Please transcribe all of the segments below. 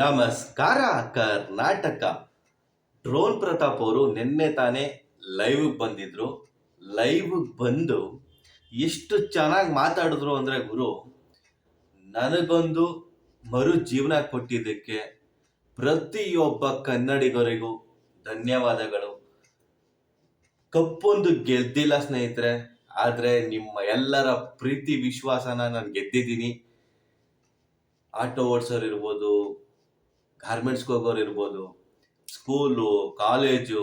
ನಮಸ್ಕಾರ, ಕರ್ನಾಟಕ. ಡ್ರೋನ್ ಪ್ರತಾಪ್ ಅವರು ನಿನ್ನೆ ತಾನೇ ಲೈವ್ ಬಂದಿದ್ರು. ಲೈವ್ ಬಂದು ಎಷ್ಟು ಚೆನ್ನಾಗಿ ಮಾತಾಡಿದ್ರು ಅಂದ್ರೆ ಗುರು, ನನಗೊಂದು ಮರು ಜೀವನ ಕೊಟ್ಟಿದ್ದಕ್ಕೆ ಪ್ರತಿಯೊಬ್ಬ ಕನ್ನಡಿಗರಿಗೂ ಧನ್ಯವಾದಗಳು. ಕಪ್ಪೊಂದು ಗೆದ್ದಿಲ್ಲ ಸ್ನೇಹಿತರೆ, ಆದರೆ ನಿಮ್ಮ ಎಲ್ಲರ ಪ್ರೀತಿ, ವಿಶ್ವಾಸನ ನಾನು ಗೆದ್ದಿದ್ದೀನಿ. ಆಟೋ ಓಡಿಸೋರು ಇರ್ಬೋದು ಗಾರ್ಮೆಂಟ್ಸ್ಗೆ ಹೋಗೋರು ಇರ್ಬೋದು ಸ್ಕೂಲು ಕಾಲೇಜು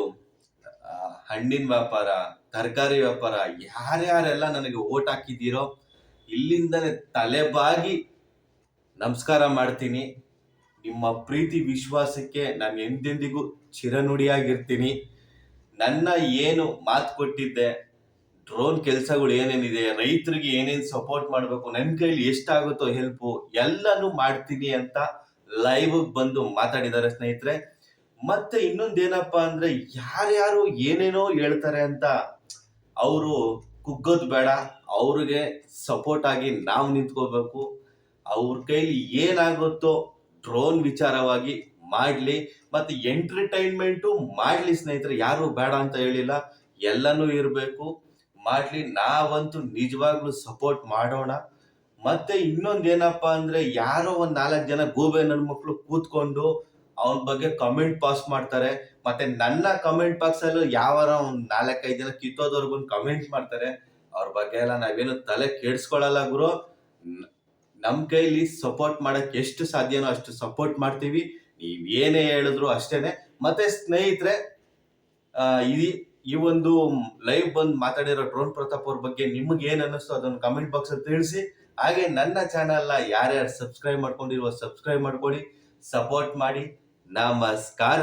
ಹಣ್ಣಿನ ವ್ಯಾಪಾರ, ತರಕಾರಿ ವ್ಯಾಪಾರ, ಯಾರ್ಯಾರೆಲ್ಲ ನನಗೆ ಓಟ್ ಹಾಕಿದ್ದೀರೋ ಇಲ್ಲಿಂದಲೇ ತಲೆಬಾಗಿ ನಮಸ್ಕಾರ ಮಾಡ್ತೀನಿ. ನಿಮ್ಮ ಪ್ರೀತಿ, ವಿಶ್ವಾಸಕ್ಕೆ ನಾನು ಎಂದೆಂದಿಗೂ ಚಿರನುಡಿಯಾಗಿರ್ತೀನಿ. ನನ್ನ ಏನು ಮಾತು ಕೊಟ್ಟಿದ್ದೆ ಡ್ರೋನ್ ಕೆಲಸಗಳು ಏನೇನಿದೆ, ರೈತರಿಗೆ ಏನೇನು ಸಪೋರ್ಟ್ ಮಾಡಬೇಕು ನನ್ನ ಕೈಲಿ ಎಷ್ಟಾಗುತ್ತೋ ಹೆಲ್ಪು ಎಲ್ಲನೂ ಮಾಡ್ತೀನಿ ಅಂತ ಲೈವ್ ಬಂದು ಮಾತಾಡಿದ್ದಾರೆ ಸ್ನೇಹಿತರೆ. ಮತ್ತೆ ಇನ್ನೊಂದೇನಪ್ಪ ಅಂದ್ರೆ ಯಾರ್ಯಾರು ಏನೇನೋ ಹೇಳ್ತಾರೆ ಅಂತ ಅವರು ಕುಗ್ಗೋದು ಬೇಡ. ಅವ್ರಿಗೆ ಸಪೋರ್ಟ್ ಆಗಿ ನಾವು ನಿಂತ್ಕೋಬೇಕು ಅವ್ರ ಕೈಲಿ ಏನಾಗುತ್ತೋ ಡ್ರೋನ್ ವಿಚಾರವಾಗಿ ಮಾಡಲಿ. ಮತ್ತೆ ಎಂಟರ್ಟೈನ್ಮೆಂಟು ಮಾಡಲಿ ಸ್ನೇಹಿತರೆ. ಯಾರು ಬೇಡ ಅಂತ ಹೇಳಿಲ್ಲ. ಎಲ್ಲನೂ ಇರಬೇಕು. ಮಾಡಲಿ. ನಾವಂತೂ ನಿಜವಾಗ್ಲೂ ಸಪೋರ್ಟ್ ಮಾಡೋಣ. ಮತ್ತೆ ಇನ್ನೊಂದೇನಪ್ಪ ಅಂದ್ರೆ ಯಾರೋ ಒಂದ್ ನಾಲ್ಕು ಜನ ಗೂಬೆ ನನ್ನ ಮಕ್ಕಳು ಕೂತ್ಕೊಂಡು ಅವನ ಬಗ್ಗೆ ಕಮೆಂಟ್ ಪಾಸ್ ಮಾಡ್ತಾರೆ. ಮತ್ತೆ ನನ್ನ ಕಮೆಂಟ್ ಬಾಕ್ಸ್ ಅಲ್ಲಿ ಯಾವಾರ ಒಂದ್ ನಾಲ್ಕೈದು ಜನ ಕಿತ್ತೋದವ್ರು ಬಂದು ಕಮೆಂಟ್ ಮಾಡ್ತಾರೆ. ಅವ್ರ ಬಗ್ಗೆ ಎಲ್ಲ ನಾವೇನು ತಲೆ ಕೆಡ್ಸ್ಕೊಳಲ್ಲ ಗುರು. ನಮ್ ಕೈಲಿ ಸಪೋರ್ಟ್ ಮಾಡಕ್ ಎಷ್ಟು ಸಾಧ್ಯನೋ ಅಷ್ಟು ಸಪೋರ್ಟ್ ಮಾಡ್ತೀವಿ. ನೀವ್ ಏನೇ ಹೇಳಿದ್ರು ಅಷ್ಟೇನೆ. ಮತ್ತೆ ಸ್ನೇಹಿತರೆ ಈ ಈ ಒಂದು ಲೈವ್ ಬಂದ್ ಮಾತಾಡಿರೋ ಡ್ರೋನ್ ಪ್ರತಾಪ್ ಅವ್ರ ಬಗ್ಗೆ ನಿಮ್ಗೆ ಏನ್ ಅನ್ನಿಸ್ತು ಅದನ್ನ ಕಮೆಂಟ್ ಬಾಕ್ಸ್ ಅಲ್ಲಿ ತಿಳಿಸಿ. ಹಾಗೆ ನನ್ನ ಚಾನಲ್ ಯಾರ್ಯಾರು ಸಬ್ಸ್ಕ್ರೈಬ್ ಮಾಡ್ಕೊಂಡಿರುವ ಸಬ್ಸ್ಕ್ರೈಬ್ ಮಾಡ್ಕೊಳ್ಳಿ. ಸಪೋರ್ಟ್ ಮಾಡಿ. ನಮಸ್ಕಾರ.